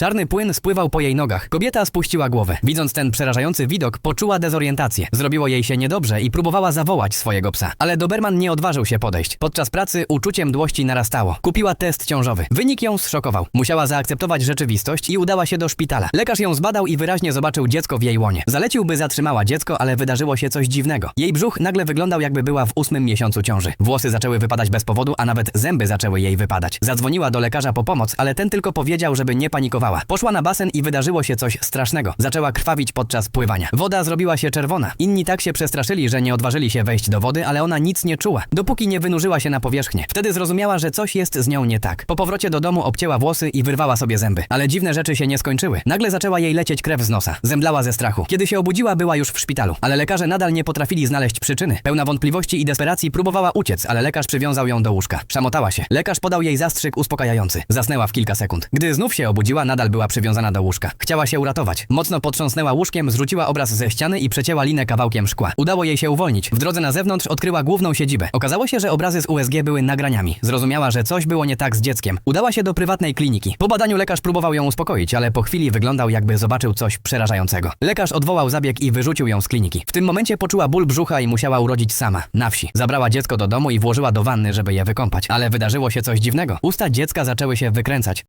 Czarny płyn spływał po jej nogach. Kobieta spuściła głowę. Widząc ten przerażający widok, poczuła dezorientację. Zrobiło jej się niedobrze i próbowała zawołać swojego psa. Ale Doberman nie odważył się podejść. Podczas pracy uczucie mdłości narastało. Kupiła test ciążowy. Wynik ją zszokował. Musiała zaakceptować rzeczywistość i udała się do szpitala. Lekarz ją zbadał i wyraźnie zobaczył dziecko w jej łonie. Zalecił, by zatrzymała dziecko, ale wydarzyło się coś dziwnego. Jej brzuch nagle wyglądał, jakby była w ósmym miesiącu ciąży. Włosy zaczęły wypadać bez powodu, a nawet zęby zaczęły jej wypadać. Zadzwoniła do lekarza po pomoc, ale ten tylko powiedział, żeby nie panikowała. Poszła na basen i wydarzyło się coś strasznego. Zaczęła krwawić podczas pływania. Woda zrobiła się czerwona. Inni tak się przestraszyli, że nie odważyli się wejść do wody, ale ona nic nie czuła, dopóki nie wynurzyła się na powierzchnię. Wtedy zrozumiała, że coś jest z nią nie tak. Po powrocie do domu obcięła włosy i wyrwała sobie zęby. Ale dziwne rzeczy się nie skończyły. Nagle zaczęła jej lecieć krew z nosa. Zemdlała ze strachu. Kiedy się obudziła, była już w szpitalu. Ale lekarze nadal nie potrafili znaleźć przyczyny. Pełna wątpliwości i desperacji próbowała uciec, ale lekarz przywiązał ją do łóżka. Szamotała się. Lekarz podał jej zastrzyk uspokajający. Zasnęła w kilka sekund. Gdy znów się obudziła, nadal była przywiązana do łóżka. Chciała się uratować. Mocno potrząsnęła łóżkiem, zrzuciła obraz ze ściany i przecięła linę kawałkiem szkła. Udało jej się uwolnić. W drodze na zewnątrz odkryła główną siedzibę. Okazało się, że obrazy z USG były nagraniami. Zrozumiała, że coś było nie tak z dzieckiem. Udała się do prywatnej kliniki. Po badaniu lekarz próbował ją uspokoić, ale po chwili wyglądał jakby zobaczył coś przerażającego. Lekarz odwołał zabieg i wyrzucił ją z kliniki. W tym momencie poczuła ból brzucha i musiała urodzić sama, na wsi. Zabrała dziecko do domu i włożyła do wanny, żeby je wykąpać. Ale wydarzyło się coś dziwnego. Usta dziecka zaczęły się wykręcać.